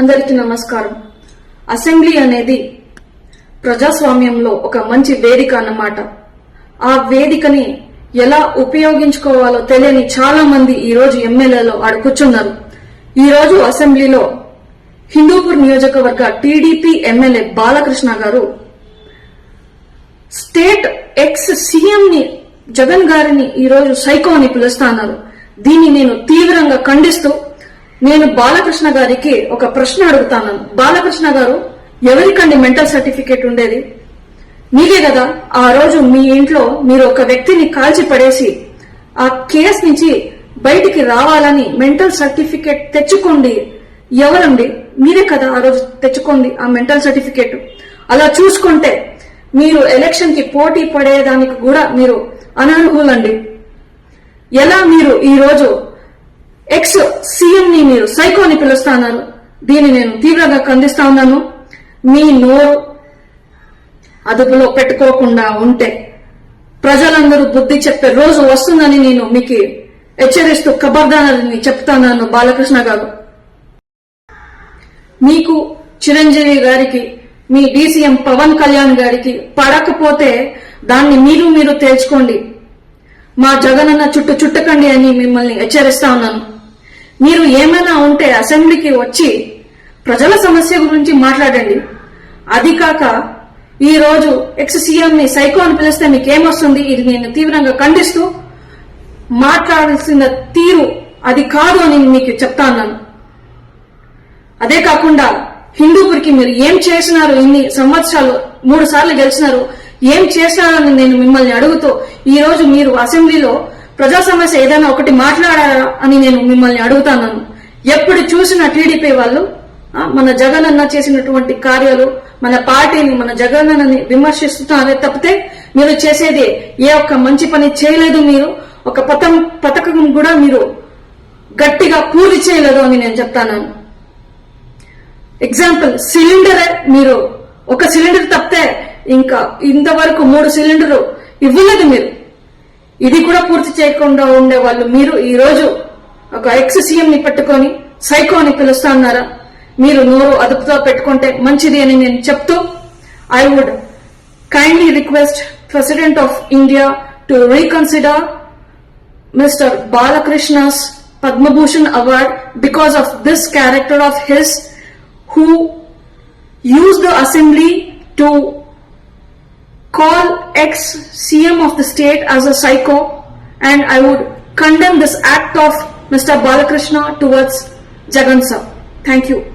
అందరికీ నమస్కారం. అసెంబ్లీ అనేది ప్రజాస్వామ్యంలో ఒక మంచి వేదిక అన్నమాట. ఆ వేదికని ఎలా ఉపయోగించుకోవాలో తెలియని చాలా మంది ఈ రోజు ఎమ్మెల్యేలో ఆడ కూర్చున్నారు. ఈ రోజు అసెంబ్లీలో హిందూపూర్ నియోజకవర్గ టీడీపీ ఎమ్మెల్యే బాలకృష్ణ గారు స్టేట్ ఎక్స్ సీఎం ని జగన్ గారిని ఈరోజు సైకో అని పిలుస్తున్నారు దీన్ని నేను తీవ్రంగా ఖండిస్తూ నేను బాలకృష్ణ గారికి ఒక ప్రశ్న అడుగుతాను. బాలకృష్ణ గారు ఎవరికండి మెంటల్ సర్టిఫికేట్ ఉండేది? మీకే కదా ఆ రోజు మీ ఇంట్లో మీరు ఒక వ్యక్తిని కాల్చి పడేసి ఆ కేసు నుంచి బయటికి రావాలని మెంటల్ సర్టిఫికేట్ తెచ్చుకోండి. ఎవరండి? మీరే కదా ఆ రోజు తెచ్చుకోండి ఆ మెంటల్ సర్టిఫికేట్. అలా చూసుకుంటే మీరు ఎలక్షన్కి పోటీ పడేదానికి కూడా మీరు అనర్హులండి. ఎలా మీరు ఈ రోజు ఎక్స్ సీఎం ని మీరు సైకో అని పిలుస్తున్నారు. దీన్ని నేను తీవ్రంగా ఖండిస్తా ఉన్నాను. మీ నోరు అదుపులో పెట్టుకోకుండా ఉంటే ప్రజలందరూ బుద్ధి చెప్పే రోజు వస్తుందని నేను మీకు హెచ్చరిస్తూ కబర్దానని చెప్తాను బాలకృష్ణ గారు. మీకు చిరంజీవి గారికి మీ డీసీఎం పవన్ కళ్యాణ్ గారికి పడకపోతే దాన్ని మీరు మీరు తేల్చుకోండి. మా జగనన్న చుట్టూ చుట్టకండి అని మిమ్మల్ని హెచ్చరిస్తా ఉన్నాను. మీరు ఏమైనా ఉంటే అసెంబ్లీకి వచ్చి ప్రజల సమస్య గురించి మాట్లాడండి. అది కాక ఈ రోజు ఎక్స్ సీఎం ని సైకో అని పిలిస్తే మీకేమొస్తుంది? ఇది నేను తీవ్రంగా ఖండిస్తూ మాట్లాడాల్సిన తీరు అది కాదు అని మీకు చెప్తాను అదే కాకుండా హిందూపూర్కి మీరు ఏం చేసినారు? ఇన్ని సంవత్సరాలు మూడు సార్లు గెలిచినారు. ఏం చేసినారని నేను మిమ్మల్ని అడుగుతూ ఈ రోజు మీరు అసెంబ్లీలో ప్రజా సమస్య ఏదైనా ఒకటి మాట్లాడారా అని నేను మిమ్మల్ని అడుగుతాను. ఎప్పుడు చూసిన టీడీపీ వాళ్ళు మన జగన్ అన్న చేసినటువంటి కార్యాలు మన పార్టీని మన జగన్ అన్నని విమర్శిస్తున్నారే తప్పితే మీరు చేసేది ఏ ఒక్క మంచి పని చేయలేదు మీరు ఒక పథం పథకం కూడా మీరు గట్టిగా పూర్తి చేయలేదు అని నేను చెప్తాను. ఎగ్జాంపుల్ సిలిండర్ మీరు. ఒక సిలిండర్ తప్పితే ఇంకా ఇంతవరకు మూడు సిలిండర్ ఇవ్వలేదు మీరు. ఇది కూడా పూర్తి చేయకుండా ఉండే వాళ్ళు మీరు ఈ రోజు ఒక ఎక్స్ సీఎం ని పెట్టుకొని సైకో అని పిలుస్తా ఉన్నారా? మీరు నోరు అదుపుతో పెట్టుకుంటే మంచిది అని నేను చెప్తూ I would kindly request president of India to reconsider mister Balakrishna's Padma Bhushan award because of this character of his who use the assembly to call ex CM of the state as a psycho and I would condemn this act of Mr. Balakrishna towards Jagan. Thank you.